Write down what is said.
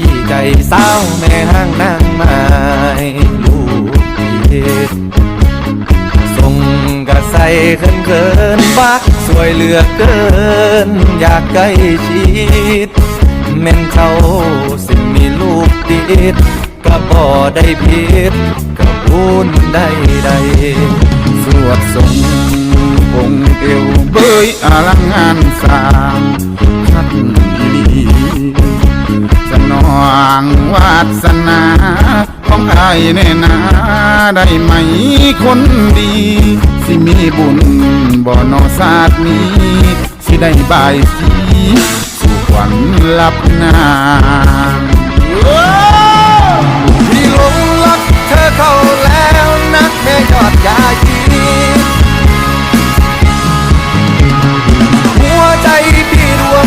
ยี่ใจเศร้าแม่ห้างนางไม้ลูกเฮ็ดส่งกระใสเขินเขินๆบักสวยเหลือเกิน อยากใกล้ชิดแม่นเขาสิมีลูกติดก็บ่ได้ผิดก็บุญได้ได้สวดทรงองค์เอวเบยอลังงานสร้าง สนาของไอ้แน่นาได้ไหมคนดี สิมีบุญบ่นอศาสตร์นี้ สิได้บายสีสู่ขวัญลับนางพี่หลงรักเธอเข้าแล้วนักแม่ยอดยา